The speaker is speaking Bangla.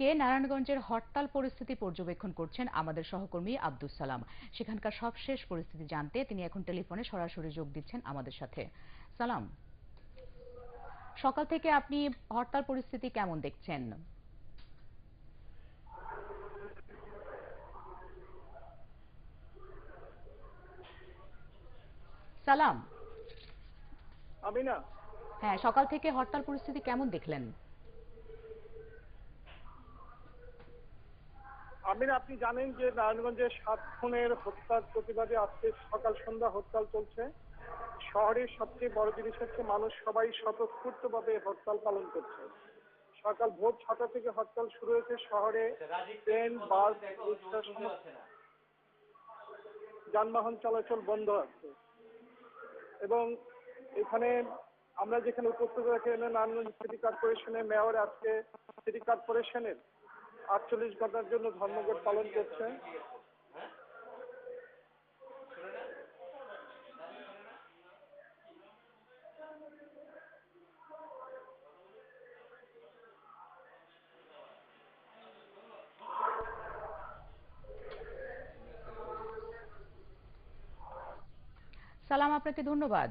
অন্যদিকে নারায়ণগঞ্জের হরতাল পরিস্থিতি পর্যবেক্ষণ করছেন আমাদের সহকর্মী আব্দুস সালাম। সেখানকার সবশেষ পরিস্থিতি জানতে তিনি এখন টেলিফোনে সরাসরি যোগ দিচ্ছেন আমাদের সাথে। সালাম সকাল থেকে আপনি হরতাল পরিস্থিতি কেমন দেখছেন? সালাম। আমি না হ্যাঁ সকাল থেকে হরতাল পরিস্থিতি কেমন দেখলেন? আমিন আপনি জানেন যে নারায়ণগঞ্জে সাত খুনের হত্যার প্রতিবাদে আজকে সকাল সন্ধ্যা হরতাল চলছে। শহরের সবচেয়ে বড় জিনিস হচ্ছে মানুষ সবাই স্বতঃস্ফূর্তভাবে হরতাল পালন করছে। সকাল ভোর ছটা থেকে হরতাল শুরু হয়েছে শহরে ট্রেন, বাস যানবাহন চলাচল বন্ধ আছে। এবং এখানে আমরা যেখানে উপস্থিত আছি নারায়ণগঞ্জ সিটি কর্পোরেশনের মেয়র আজকে সিটি কর্পোরেশনের। আটচল্লিশ ঘণ্টার জন্য ধর্মঘট পালন করছে। সালাম আপনাকে ধন্যবাদ।